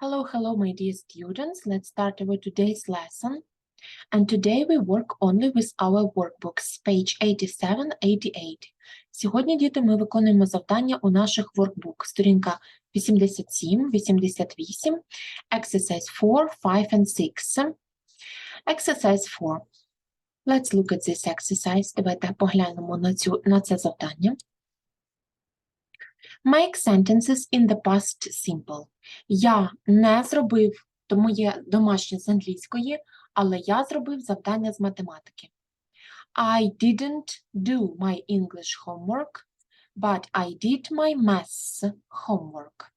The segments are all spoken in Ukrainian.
Hello, hello, my dear students. Let's start our today's lesson. And today we work only with our workbooks, page 87, 88. Сьогодні, діти, ми виконуємо завдання у наших workbook, сторінка 87, 88, exercise 4, 5 and 6. Exercise 4. Let's look at this exercise. Давайте поглянемо на, цю, на це завдання. Make sentences in the past simple. Я не зробив, тому є домашнє з англійської, але я зробив завдання з математики. I didn't do my English homework, but I did my maths homework.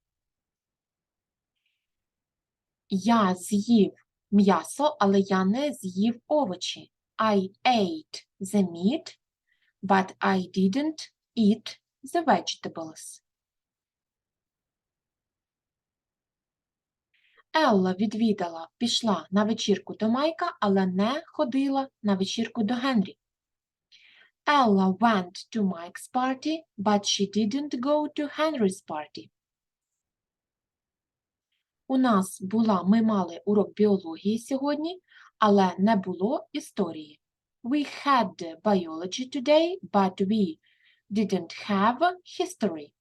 Я з'їв м'ясо, але я не з'їв овочі. I ate the meat, but I didn't eat the vegetables. Елла відвідала, пішла на вечірку до Майка, але не ходила на вечірку до Генрі. Ella went to Mike's party, but she didn't go to Henry's party. У нас була, ми мали урок біології сьогодні, але не було історії. We had biology today, but we didn't have history.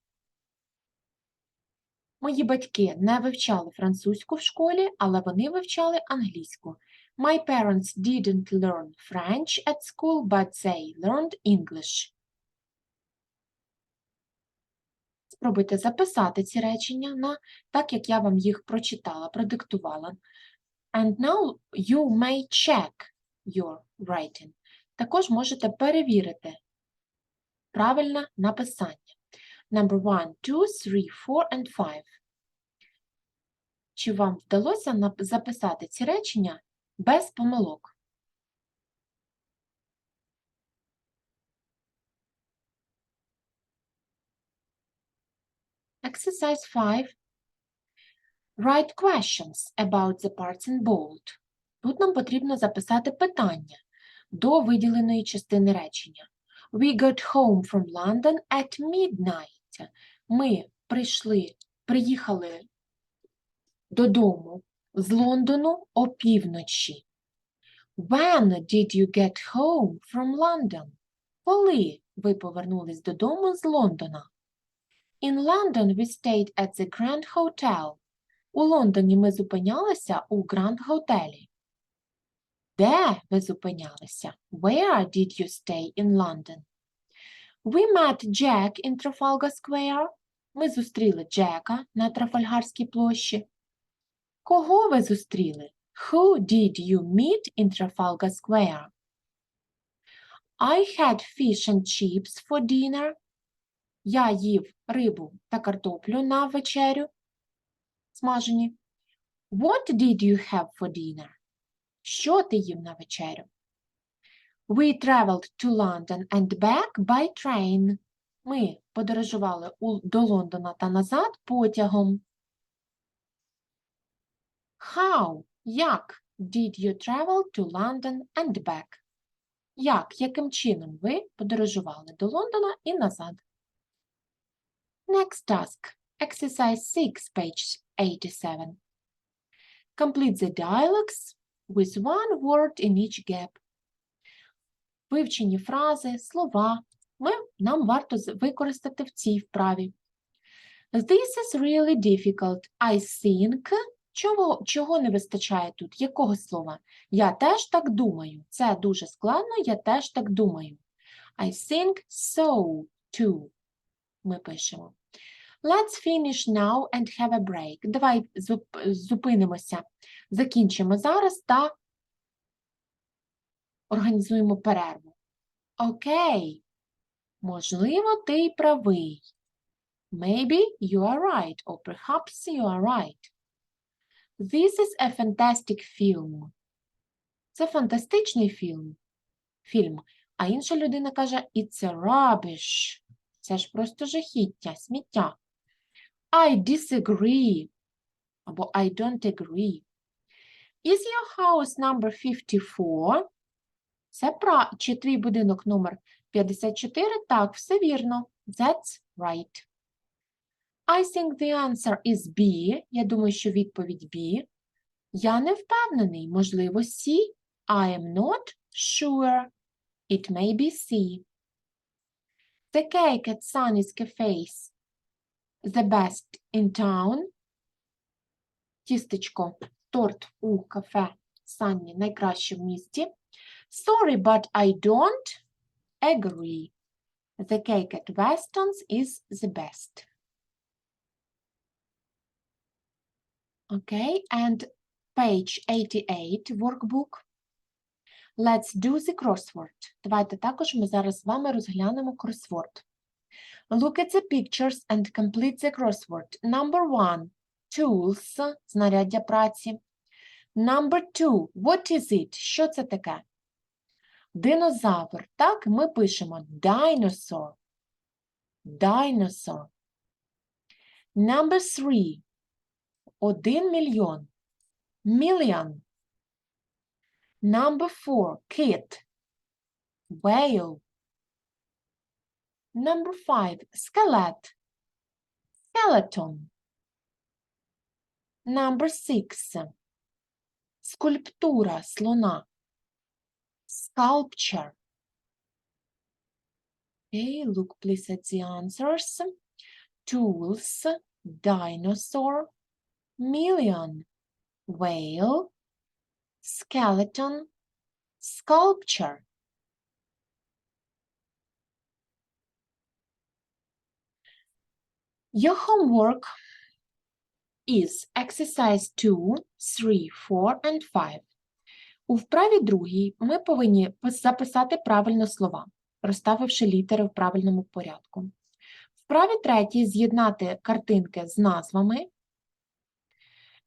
Мої батьки не вивчали французьку в школі, але вони вивчали англійську. My parents didn't learn French at school, but they learned English. Спробуйте записати ці речення на так, як я вам їх прочитала, продиктувала. And now you may check your writing. Також можете перевірити правильне написання. Number one, two, three, four and five. Чи вам вдалося записати ці речення без помилок? Exercise 5. Write questions about the parts in bold. Тут нам потрібно записати питання до виділеної частини речення. We got home from London at midnight. Ми прийшли, приїхали додому з Лондону опівночі. When did you get home from London? Коли ви повернулись додому з Лондона? In London we stayed at the Grand Hotel. У Лондоні ми зупинялися у Гранд Готелі. Де ви зупинялися? Where did you stay in London? We met Jack in Trafalgar Square. Ми зустріли Джека на Трафальгарській площі. Кого ви зустріли? Who did you meet in Trafalgar Square? I had fish and chips for dinner. Я їв рибу та картоплю на вечерю. Смажені. What did you have for dinner? Що ти їв на вечерю? We traveled to London and back by train. Ми подорожували до Лондона та назад потягом. How? Як did you travel to London and back? Як, яким чином ви подорожували до Лондона і назад? Next task. Exercise 6, page 87. Complete the dialogues with one word in each gap. Вивчені фрази, слова ми, нам варто використати в цій вправі. This is really difficult. I think. Чого, чого не вистачає тут? Якого слова? Я теж так думаю. Це дуже складно, я теж так думаю. I think so too. Ми пишемо. Let's finish now and have a break. Давай зуп- зупинимося, закінчимо зараз та організуємо перерву. Окей. Можливо, ти й правий. Maybe you are right, or perhaps you are right. This is a fantastic film. Це фантастичний фільм. Фільм. А інша людина каже, it's a rubbish. Це ж просто жахіття, сміття. I disagree. Або I don't agree. Is your house number 54? Це пра... Чи твій будинок номер 54? Так, все вірно. That's right. I think the answer is B. Я думаю, що відповідь B. Я не впевнений. Можливо, C. I am not sure. It may be C. The cake at Sunny's Cafes. The best in town. Тістечко, торт у кафе Санні найкраще в місті. Sorry, but I don't agree. The cake at Weston's is the best. Okay, and page 88 workbook. Let's do the crossword. Давайте також ми зараз з вами розглянемо кросворд. Look at the pictures and complete the crossword. Number one, tools, знаряддя праці. Number two, what is it? Що це таке? Динозавр. Так, ми пишемо dinosaur. Dinosaur. Number three. Один мільйон. Million. Number four. Kit. Whale. Number five. Skeleton. Skeleton. Number six. Скульптура слона. Sculpture. Okay, look please at the answers. Tools, dinosaur, million, whale, skeleton, sculpture. Your homework is exercise 2, 3, 4 and 5. У вправі другій ми повинні записати правильно слова, розставивши літери в правильному порядку. В вправі третій з'єднати картинки з назвами.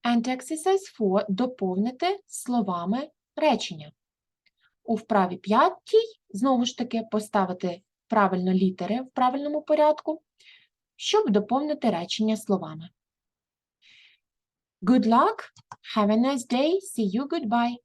And exercise 4 доповнити словами речення. У вправі п'ятій, знову ж таки, поставити правильно літери в правильному порядку, щоб доповнити речення словами. Good luck, have a nice day, see you, goodbye.